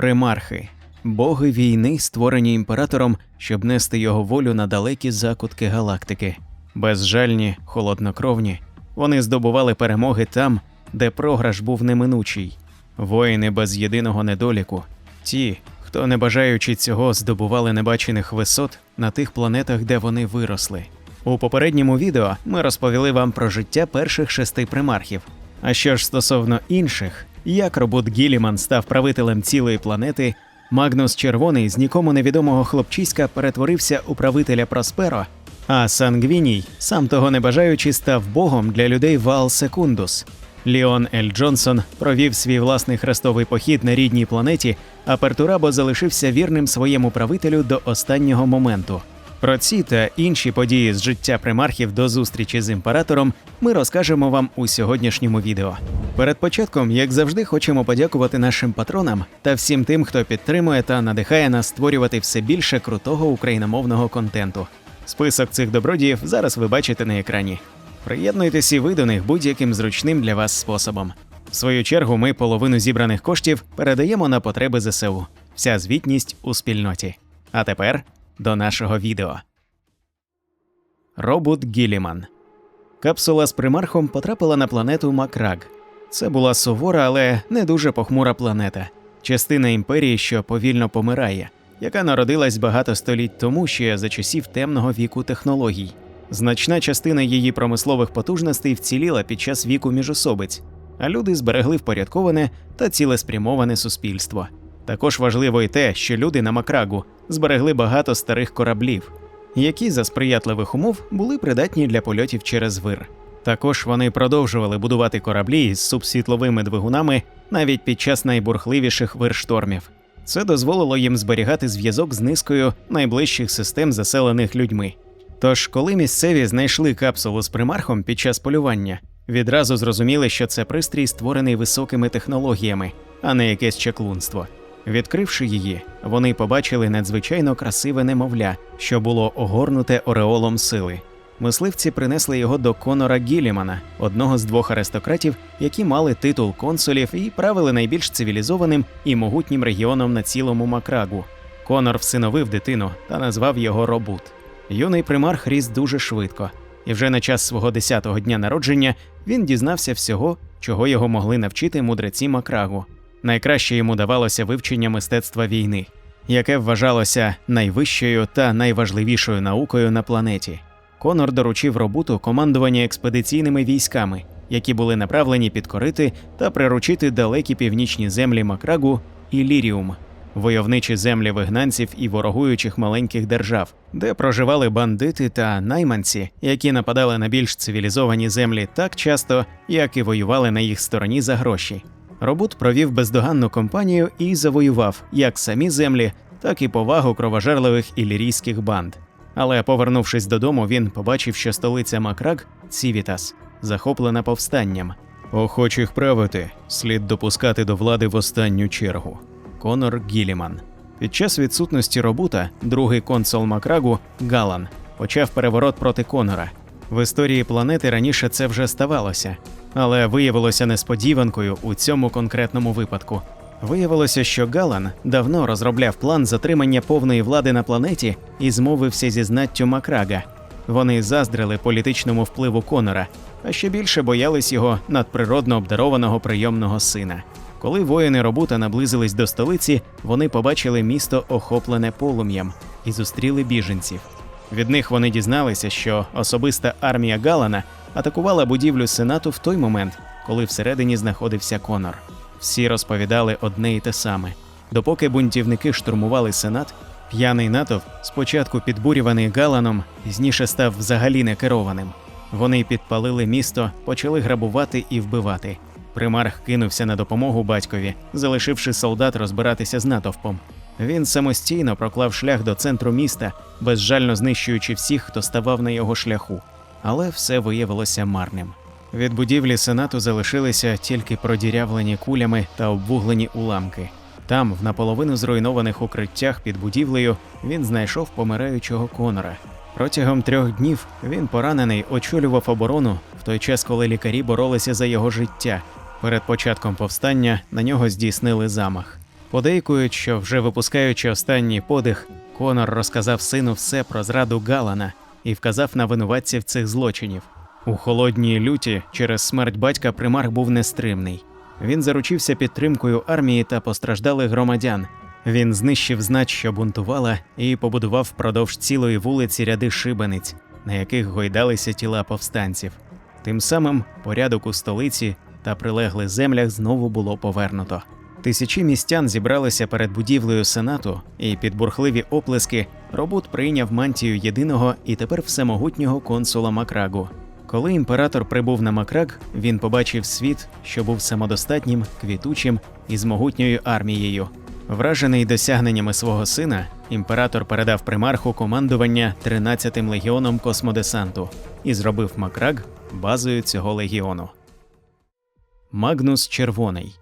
Примархи боги війни, створені імператором, щоб нести його волю на далекі закутки галактики. Безжальні, холоднокровні, вони здобували перемоги там, де програш був неминучий. Воїни без єдиного недоліку, ті, хто, не бажаючи цього, здобували небачених висот на тих планетах, де вони виросли. У попередньому відео ми розповіли вам про життя перших шести примархів. А що ж стосовно інших, як робот Гіліман став правителем цілої планети, Магнус Червоний з нікому невідомого хлопчиська перетворився у правителя Просперо, а Сангвіній, сам того не бажаючи, став богом для людей Вал Секундус. Ліон Ель Джонсон провів свій власний хрестовий похід на рідній планеті, а Пертурабо залишився вірним своєму правителю до останнього моменту. Про ці та інші події з життя примархів до зустрічі з імператором ми розкажемо вам у сьогоднішньому відео. Перед початком, як завжди, хочемо подякувати нашим патронам та всім тим, хто підтримує та надихає нас створювати все більше крутого україномовного контенту. Список цих добродіїв зараз ви бачите на екрані. Приєднуйтесь і ви до них будь-яким зручним для вас способом. В свою чергу, ми половину зібраних коштів передаємо на потреби ЗСУ. Вся звітність у спільноті. А тепер до нашого відео. Робот Гіліман. Капсула з примархом потрапила на планету Макраг. Це була сувора, але не дуже похмура планета, частина імперії, що повільно помирає, яка народилась багато століть тому, ще за часів темного віку технологій. Значна частина її промислових потужностей вціліла під час віку міжособиць, а люди зберегли впорядковане та цілеспрямоване суспільство. Також важливо і те, що люди на Макрагу зберегли багато старих кораблів, які за сприятливих умов були придатні для польотів через вир. Також вони продовжували будувати кораблі з субсвітловими двигунами навіть під час найбурхливіших вирштормів. Це дозволило їм зберігати зв'язок з низкою найближчих систем, заселених людьми. Тож, коли місцеві знайшли капсулу з примархом під час полювання, відразу зрозуміли, що це пристрій створений високими технологіями, а не якесь чаклунство. Відкривши її, вони побачили надзвичайно красиве немовля, що було огорнуте ореолом сили. Мисливці принесли його до Конора Гілімана, одного з двох аристократів, які мали титул консулів і правили найбільш цивілізованим і могутнім регіоном на цілому Макрагу. Конор всиновив дитину та назвав його Робут. Юний примарх ріс дуже швидко, і вже на час свого 10-го дня народження він дізнався всього, чого його могли навчити мудреці Макрагу. Найкраще йому давалося вивчення мистецтва війни, яке вважалося найвищою та найважливішою наукою на планеті. Конор доручив роботу командування експедиційними військами, які були направлені підкорити та приручити далекі північні землі Макрагу і Ліріум, войовничі землі вигнанців і ворогуючих маленьких держав, де проживали бандити та найманці, які нападали на більш цивілізовані землі так часто, як і воювали на їх стороні за гроші. Робут провів бездоганну кампанію і завоював як самі землі, так і повагу кровожерливих ілірійських банд. Але, повернувшись додому, він побачив, що столиця Макрак Цівітас захоплена повстанням. Охочих правити слід допускати до влади в останню чергу. Конор Гіліман. Під час відсутності робота другий консул Макрагу Галан почав переворот проти Конора. В історії планети раніше це вже ставалося, але виявилося несподіванкою у цьому конкретному випадку. Виявилося, що Галан давно розробляв план затримання повної влади на планеті і змовився зі знаттю Макрага. Вони заздрили політичному впливу Конора, а ще більше боялись його надприродно обдарованого прийомного сина. Коли воїни робота наблизились до столиці, вони побачили місто охоплене полум'ям і зустріли біженців. Від них вони дізналися, що особиста армія Галана атакувала будівлю сенату в той момент, коли всередині знаходився Конор. Всі розповідали одне і те саме. Допоки бунтівники штурмували сенат, п'яний натовп, спочатку підбурюваний Галаном, пізніше став взагалі некерованим. Вони підпалили місто, почали грабувати і вбивати. Примарх кинувся на допомогу батькові, залишивши солдат розбиратися з натовпом. Він самостійно проклав шлях до центру міста, безжально знищуючи всіх, хто ставав на його шляху. Але все виявилося марним. Від будівлі сенату залишилися тільки продірявлені кулями та обвуглені уламки. Там, в наполовину зруйнованих укриттях під будівлею, він знайшов помираючого конора. Протягом трьох днів він поранений очолював оборону в той час, коли лікарі боролися за його життя. Перед початком повстання на нього здійснили замах. Подейкують, що вже випускаючи останній подих, Конор розказав сину все про зраду Галана і вказав на винуватців цих злочинів. У холодній люті через смерть батька примарх був нестримний. Він заручився підтримкою армії та постраждалих громадян. Він знищив знач, що бунтувала, і побудував впродовж цілої вулиці ряди шибениць, на яких гойдалися тіла повстанців. Тим самим порядок у столиці та прилеглих землях знову було повернуто. Тисячі містян зібралися перед будівлею сенату, і під бурхливі оплески робот прийняв мантію єдиного і тепер всемогутнього консула Макрагу. Коли імператор прибув на Макраг, він побачив світ, що був самодостатнім, квітучим і з могутньою армією. Вражений досягненнями свого сина, імператор передав примарху командування 13-тим легіоном космодесанту і зробив Макраг базою цього легіону. Магнус Червоний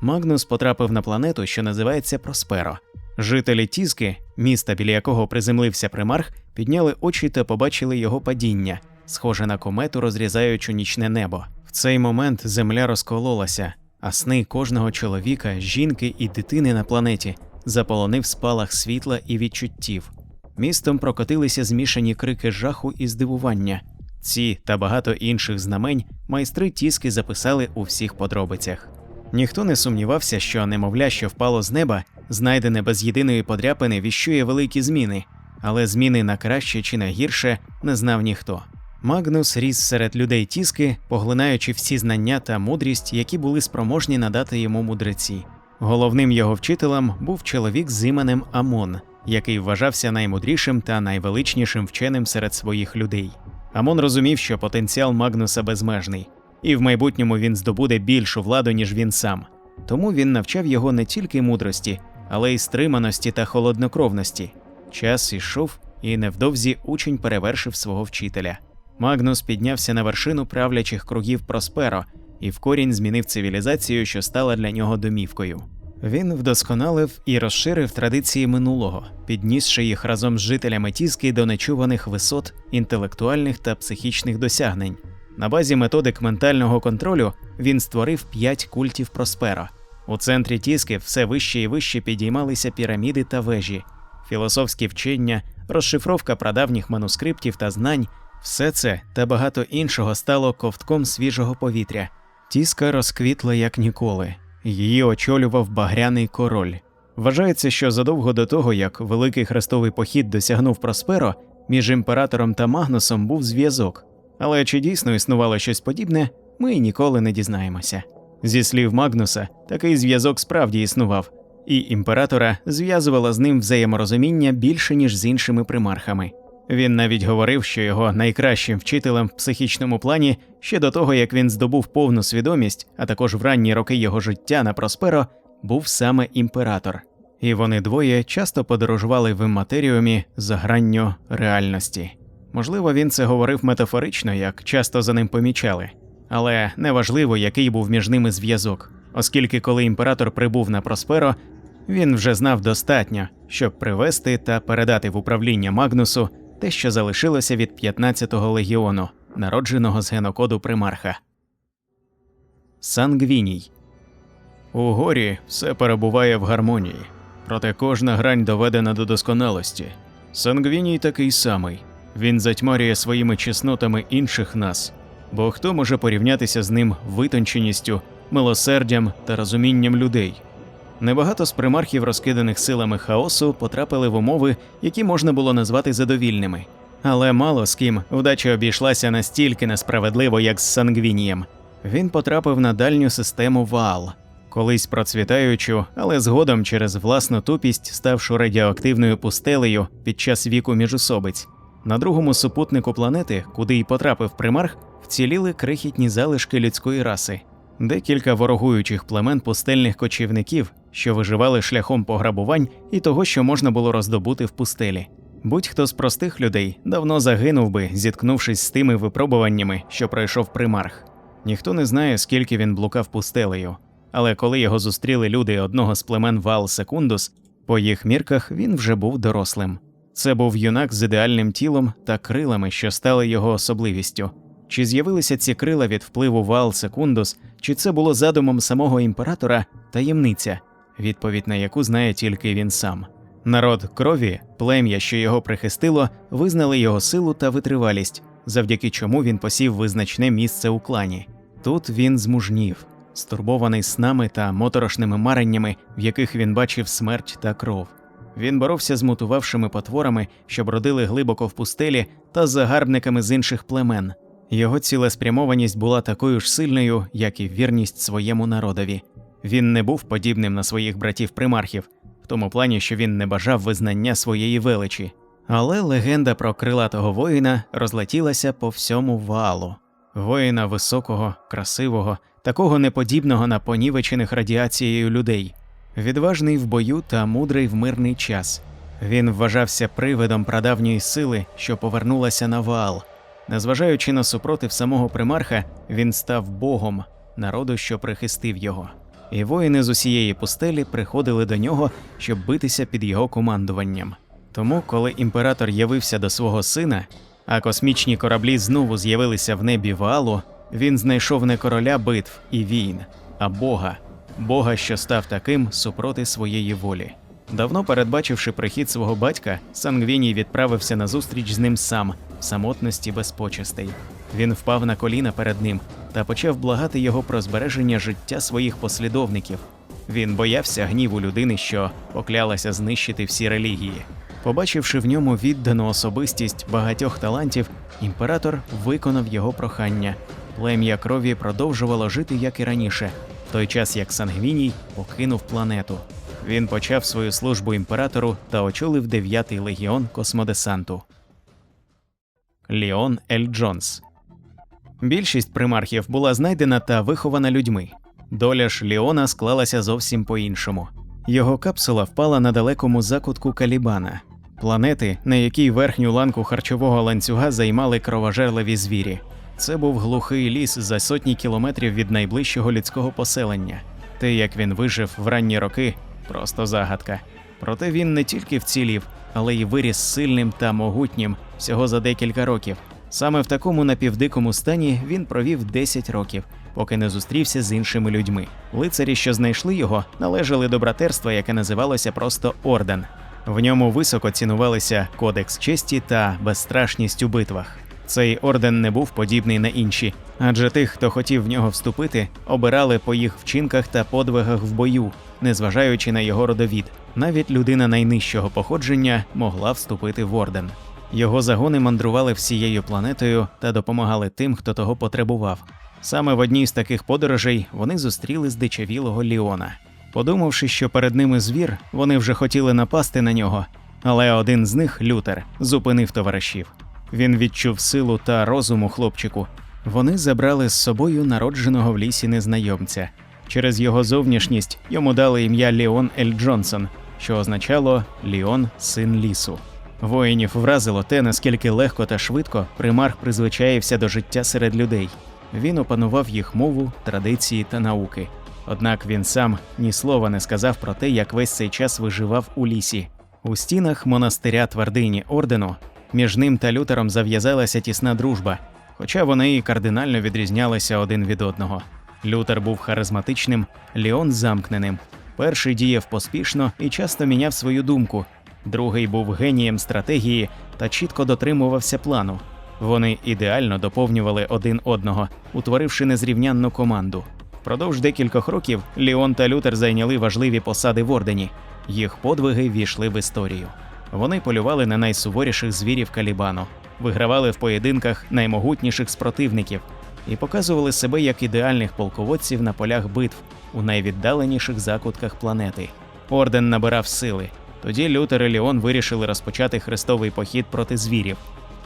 Магнус потрапив на планету, що називається Просперо. Жителі Тізки, міста, біля якого приземлився примарх, підняли очі та побачили його падіння, схоже на комету, розрізаючу нічне небо. В цей момент земля розкололася, а сни кожного чоловіка, жінки і дитини на планеті заполонив спалах світла і відчуттів. Містом прокотилися змішані крики жаху і здивування. Ці та багато інших знамень майстри тіски записали у всіх подробицях. Ніхто не сумнівався, що немовля, що впало з неба, знайдене без єдиної подряпини, віщує великі зміни, але зміни на краще чи на гірше не знав ніхто. Магнус ріс серед людей тіски, поглинаючи всі знання та мудрість, які були спроможні надати йому мудреці. Головним його вчителем був чоловік з іменем Амон, який вважався наймудрішим та найвеличнішим вченим серед своїх людей. Амон розумів, що потенціал Магнуса безмежний, і в майбутньому він здобуде більшу владу, ніж він сам. Тому він навчав його не тільки мудрості, але й стриманості та холоднокровності. Час ішов, і невдовзі учень перевершив свого вчителя. Магнус піднявся на вершину правлячих кругів Просперо і в корінь змінив цивілізацію, що стала для нього домівкою. Він вдосконалив і розширив традиції минулого, піднісши їх разом з жителями Тізки до нечуваних висот інтелектуальних та психічних досягнень. На базі методик ментального контролю він створив п'ять культів Просперо. У центрі Тіски все вище і вище підіймалися піраміди та вежі, філософські вчення, розшифровка прадавніх манускриптів та знань. Все це та багато іншого стало ковтком свіжого повітря. Тіска розквітла як ніколи. Її очолював багряний король. Вважається, що задовго до того, як великий хрестовий похід досягнув Просперо, між імператором та Магнусом був зв'язок. Але чи дійсно існувало щось подібне, ми ніколи не дізнаємося. Зі слів Магнуса, такий зв'язок справді існував, і імператора зв'язувало з ним взаєморозуміння більше, ніж з іншими примархами. Він навіть говорив, що його найкращим вчителем в психічному плані ще до того, як він здобув повну свідомість, а також в ранні роки його життя на Просперо, був саме імператор. І вони двоє часто подорожували в імматеріумі за гранню реальності. Можливо, він це говорив метафорично, як часто за ним помічали, але неважливо, який був між ними зв'язок, оскільки коли імператор прибув на Просперо, він вже знав достатньо, щоб привести та передати в управління Магнусу те, що залишилося від 15-го легіону, народженого з генокоду примарха. Сангвіній у горі все перебуває в гармонії, проте кожна грань доведена до досконалості. Сангвіній такий самий. Він затьмарює своїми чеснотами інших нас, бо хто може порівнятися з ним витонченістю, милосердям та розумінням людей. Небагато з примархів, розкиданих силами хаосу, потрапили в умови, які можна було назвати задовільними. Але мало з ким вдача обійшлася настільки несправедливо, як з Сангвінієм. Він потрапив на дальню систему Ваал, колись процвітаючу, але згодом через власну тупість ставши радіоактивною пустелею під час віку міжусобиць. На другому супутнику планети, куди й потрапив примарх, вціліли крихітні залишки людської раси. Декілька ворогуючих племен пустельних кочівників, що виживали шляхом пограбувань і того, що можна було роздобути в пустелі. Будь-хто з простих людей давно загинув би, зіткнувшись з тими випробуваннями, що пройшов примарх. Ніхто не знає, скільки він блукав пустелею, але коли його зустріли люди одного з племен Вал Секундус, по їх мірках він вже був дорослим. Це був юнак з ідеальним тілом та крилами, що стали його особливістю. Чи з'явилися ці крила від впливу Вал Секундус, чи це було задумом самого імператора таємниця. відповідь на яку знає тільки він сам. Народ крові, плем'я, що його прихистило, визнали його силу та витривалість, завдяки чому він посів визначне місце у клані. Тут він змужнів, стурбований снами та моторошними мареннями, в яких він бачив смерть та кров. Він боровся з мутувавшими потворами, що бродили глибоко в пустелі, та з загарбниками з інших племен. Його цілеспрямованість була такою ж сильною, як і вірність своєму народові. Він не був подібним на своїх братів-примархів, в тому плані, що він не бажав визнання своєї величі. Але легенда про крилатого воїна розлетілася по всьому валу. Воїна високого, красивого, такого неподібного на понівечених радіацією людей, відважний в бою та мудрий в мирний час. Він вважався привидом прадавньої сили, що повернулася на вал. Незважаючи на супротив самого примарха, він став богом народу, що прихистив його. І воїни з усієї пустелі приходили до нього, щоб битися під його командуванням. Тому, коли імператор явився до свого сина, а космічні кораблі знову з'явилися в небі валу, він знайшов не короля битв і війн, а Бога, Бога, що став таким супроти своєї волі. Давно передбачивши прихід свого батька, Сангвіній відправився на зустріч з ним сам, в самотності без почестей. Він впав на коліна перед ним та почав благати його про збереження життя своїх послідовників. Він боявся гніву людини, що поклялася знищити всі релігії. Побачивши в ньому віддану особистість багатьох талантів, імператор виконав його прохання. Плем'я крові продовжувало жити як і раніше, той час як Сангвіній покинув планету. Він почав свою службу імператору та очолив 9-й легіон космодесанту. Ліон Ель Джонс Більшість примархів була знайдена та вихована людьми. Доля ж Ліона склалася зовсім по-іншому. Його капсула впала на далекому закутку Калібана, планети, на якій верхню ланку харчового ланцюга займали кровожерливі звірі. Це був глухий ліс за сотні кілометрів від найближчого людського поселення. Те, як він вижив в ранні роки, просто загадка. Проте він не тільки вцілів, але й виріс сильним та могутнім всього за декілька років. Саме в такому напівдикому стані він провів 10 років, поки не зустрівся з іншими людьми. Лицарі, що знайшли його, належали до братерства, яке називалося просто Орден. В ньому високо цінувалися кодекс честі та безстрашність у битвах. Цей орден не був подібний на інші, адже тих, хто хотів в нього вступити, обирали по їх вчинках та подвигах в бою, незважаючи на його родовід. Навіть людина найнижчого походження могла вступити в орден. Його загони мандрували всією планетою та допомагали тим, хто того потребував. Саме в одній з таких подорожей вони зустріли здичавілого Ліона. Подумавши, що перед ними звір, вони вже хотіли напасти на нього, але один з них, Лютер, зупинив товаришів. Він відчув силу та розуму хлопчику. Вони забрали з собою народженого в лісі незнайомця. Через його зовнішність йому дали ім'я Ліон Ель Джонсон, що означало Ліон син лісу. Воїнів вразило те, наскільки легко та швидко примарх призвичаївся до життя серед людей. Він опанував їх мову, традиції та науки. Однак він сам ні слова не сказав про те, як весь цей час виживав у лісі. У стінах монастиря твердині ордену між ним та Лютером зав'язалася тісна дружба, хоча вони і кардинально відрізнялися один від одного. Лютер був харизматичним, Ліон замкненим. Перший діяв поспішно і часто міняв свою думку. Другий був генієм стратегії та чітко дотримувався плану. Вони ідеально доповнювали один одного, утворивши незрівнянну команду. Впродовж декількох років Ліон та Лютер зайняли важливі посади в ордені. Їх подвиги війшли в історію. Вони полювали на найсуворіших звірів Калібану, вигравали в поєдинках наймогутніших спротивників і показували себе як ідеальних полководців на полях битв у найвіддаленіших закутках планети. Орден набирав сили. Тоді Лютер і Ліон вирішили розпочати хрестовий похід проти звірів,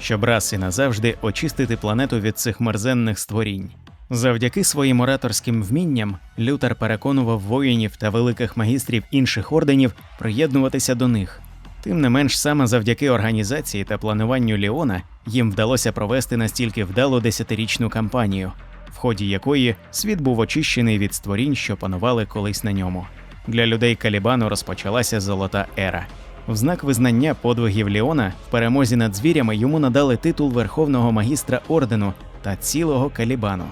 щоб раз і назавжди очистити планету від цих мерзенних створінь. Завдяки своїм ораторським вмінням Лютер переконував воїнів та великих магістрів інших орденів приєднуватися до них. Тим не менш, саме завдяки організації та плануванню Ліона їм вдалося провести настільки вдалу десятирічну кампанію, в ході якої світ був очищений від створінь, що панували колись на ньому. Для людей Калібану розпочалася золота ера. В знак визнання подвигів Ліона в перемозі над звірями йому надали титул верховного магістра ордену та цілого Калібану.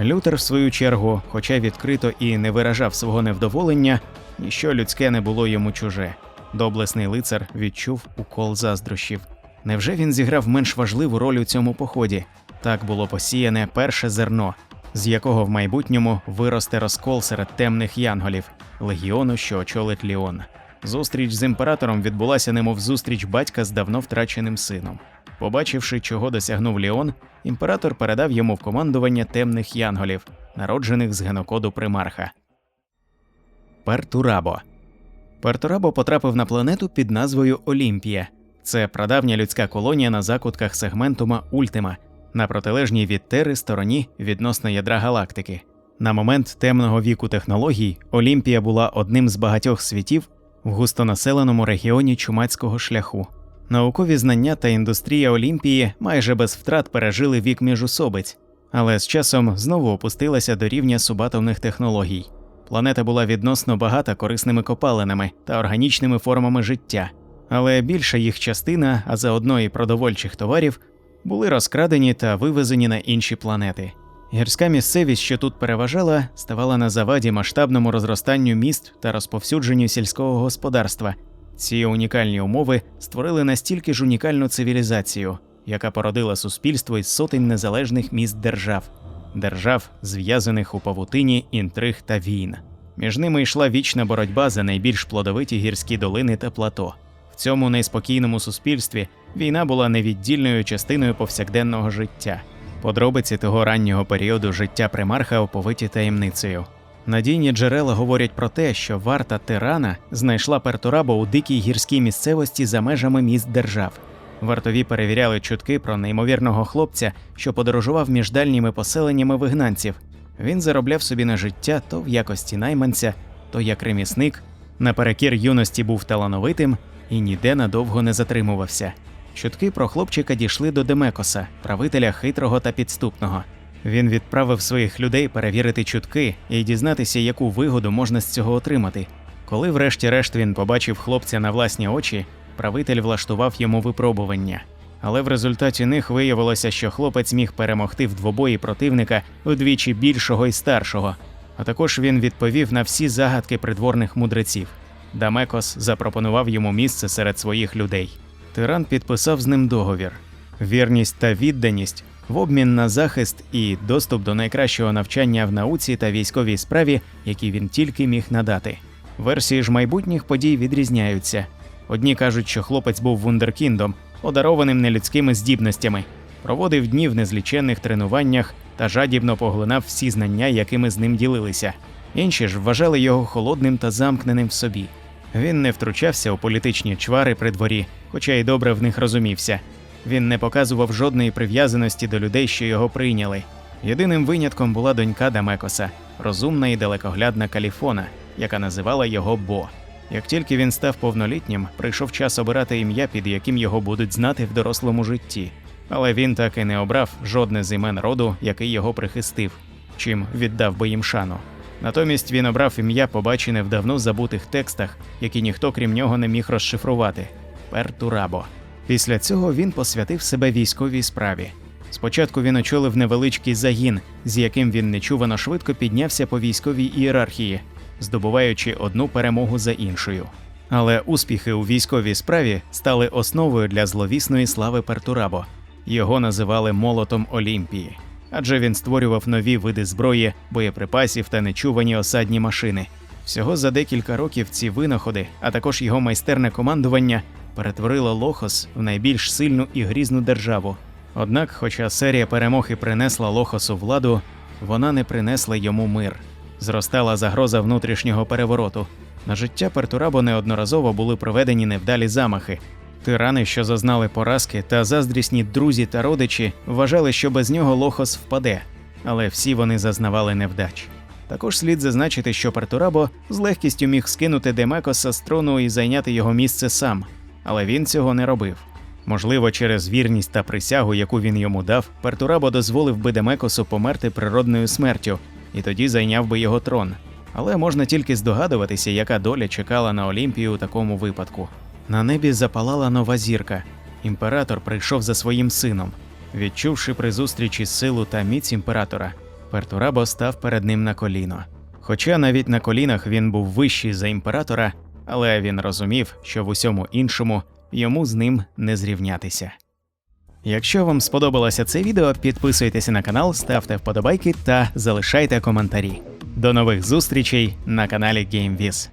Лютер, в свою чергу, хоча відкрито і не виражав свого невдоволення, ніщо людське не було йому чуже. Доблесний лицар відчув укол заздрощів. Невже він зіграв менш важливу роль у цьому поході? Так було посіяне перше зерно, з якого в майбутньому виросте розкол серед темних янголів, легіону, що очолить Ліон. Зустріч з імператором відбулася немов зустріч батька з давно втраченим сином. Побачивши, чого досягнув Ліон, імператор передав йому в командування темних янголів, народжених з генокоду примарха. Пертурабо. Пертурабо потрапив на планету під назвою Олімпія. Це прадавня людська колонія на закутках сегментума Ультима, на протилежній від Тери стороні відносно ядра галактики. На момент темного віку технологій Олімпія була одним з багатьох світів в густонаселеному регіоні чумацького шляху. Наукові знання та індустрія Олімпії майже без втрат пережили вік міжусобиць, але з часом знову опустилася до рівня субатомних технологій. Планета була відносно багата корисними копалинами та органічними формами життя, але більша їх частина, а заодно і продовольчих товарів, були розкрадені та вивезені на інші планети. Гірська місцевість, що тут переважала, ставала на заваді масштабному розростанню міст та розповсюдженню сільського господарства. Ці унікальні умови створили настільки ж унікальну цивілізацію, яка породила суспільство із сотень незалежних міст держав, держав, зв'язаних у павутині інтриг та війн. Між ними йшла вічна боротьба за найбільш плодовиті гірські долини та плато. В цьому неспокійному суспільстві війна була невіддільною частиною повсякденного життя. Подробиці того раннього періоду життя примарха оповиті таємницею. Надійні джерела говорять про те, що варта тирана знайшла Пертурабо у дикій гірській місцевості за межами міст держав. Вартові перевіряли чутки про неймовірного хлопця, що подорожував між дальніми поселеннями вигнанців. Він заробляв собі на життя то в якості найманця, то як ремісник. Наперекір юності був талановитим і ніде надовго не затримувався. Чутки про хлопчика дійшли до Демекоса, правителя хитрого та підступного. Він відправив своїх людей перевірити чутки і дізнатися, яку вигоду можна з цього отримати. Коли, врешті-решт, він побачив хлопця на власні очі, правитель влаштував йому випробування. Але в результаті них виявилося, що хлопець міг перемогти в двобої противника удвічі більшого і старшого. А також він відповів на всі загадки придворних мудреців. Дамекос запропонував йому місце серед своїх людей. Тиран підписав з ним договір. Вірність та відданість в обмін на захист і доступ до найкращого навчання в науці та військовій справі, які він тільки міг надати. Версії ж майбутніх подій відрізняються. Одні кажуть, що хлопець був вундеркіндом, одарованим нелюдськими здібностями, проводив дні в незліченних тренуваннях та жадібно поглинав всі знання, якими з ним ділилися. Інші ж вважали його холодним та замкненим в собі. Він не втручався у політичні чвари при дворі, хоча й добре в них розумівся. Він не показував жодної прив'язаності до людей, що його прийняли. Єдиним винятком була донька Дамекоса, розумна і далекоглядна Каліфона, яка називала його Бо. Як тільки він став повнолітнім, прийшов час обирати ім'я, під яким його будуть знати в дорослому житті. Але він так і не обрав жодне з імен роду, який його прихистив, чим віддав би їм шану. Натомість він обрав ім'я, побачене в давно забутих текстах, які ніхто крім нього не міг розшифрувати Пертурабо. Після цього він посвятив себе військовій справі. Спочатку він очолив невеличкий загін, з яким він нечувано швидко піднявся по військовій ієрархії, здобуваючи одну перемогу за іншою. Але успіхи у військовій справі стали основою для зловісної слави Пертурабо. Його називали молотом Олімпії, адже він створював нові види зброї, боєприпасів та нечувані осадні машини. Всього за декілька років ці винаходи, а також його майстерне командування, перетворило Лохос в найбільш сильну і грізну державу. Однак, хоча серія перемог і принесла Лохосу владу, вона не принесла йому мир. Зростала загроза внутрішнього перевороту. На життя Пертурабо неодноразово були проведені невдалі замахи. Тирани, що зазнали поразки, та заздрісні друзі та родичі вважали, що без нього Лохос впаде, але всі вони зазнавали невдач. Також слід зазначити, що Пертурабо з легкістю міг скинути Демекоса з трону і зайняти його місце сам, але він цього не робив. Можливо, через вірність та присягу, яку він йому дав, Пертурабо дозволив би Демекосу померти природною смертю, і тоді зайняв би його трон. Але можна тільки здогадуватися, яка доля чекала на Олімпію у такому випадку. На небі запалала нова зірка. Імператор прийшов за своїм сином. Відчувши при зустрічі силу та міць імператора, Пертурабо став перед ним на коліно. Хоча навіть на колінах він був вищий за імператора, але він розумів, що в усьому іншому йому з ним не зрівнятися. Якщо вам сподобалося це відео, підписуйтеся на канал, ставте вподобайки та залишайте коментарі. До нових зустрічей на каналі GameViz.